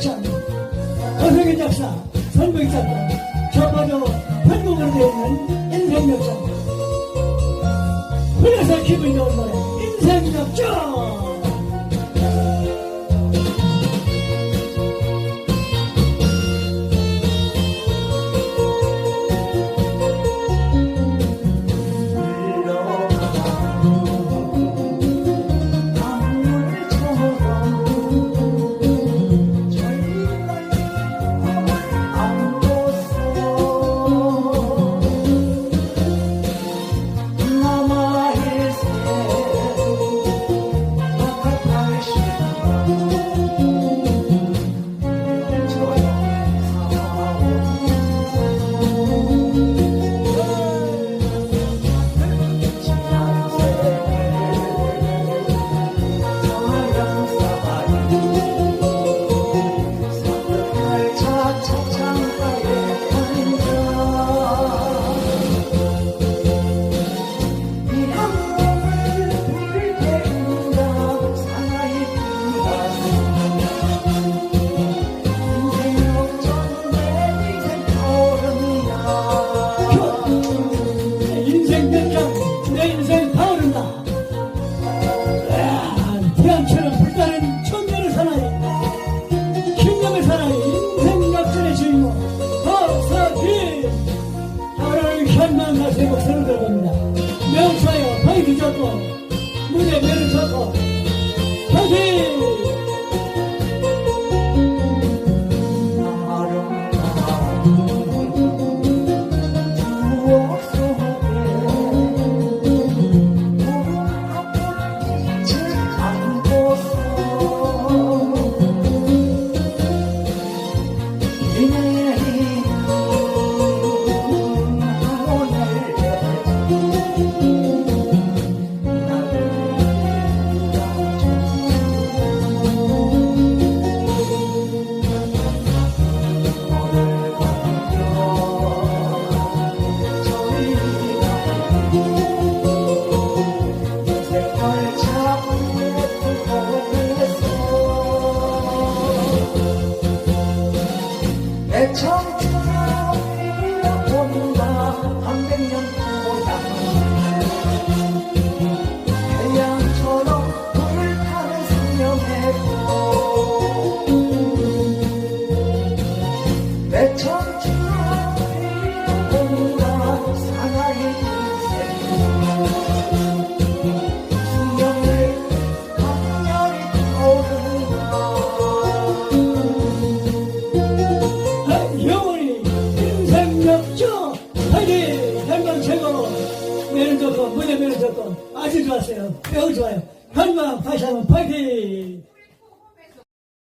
장창, 허성의 작사, 선보익 작가, 전반적으로 편곡으로 되어 있는 인생 역사. 그래서 기분이 좋은 노래, 인생 역전! 태양처럼 불타는 천년의 사나이 킹덤의 사나이 인생 역전의 주인공 허석희. 현만 가시고 새로 들어갑니다. 명사요 파이트 좋고 무대 매력 좋고 무대 매력 좋고 아주 좋았어요 매우 좋아요 현만 다시 한번 파이팅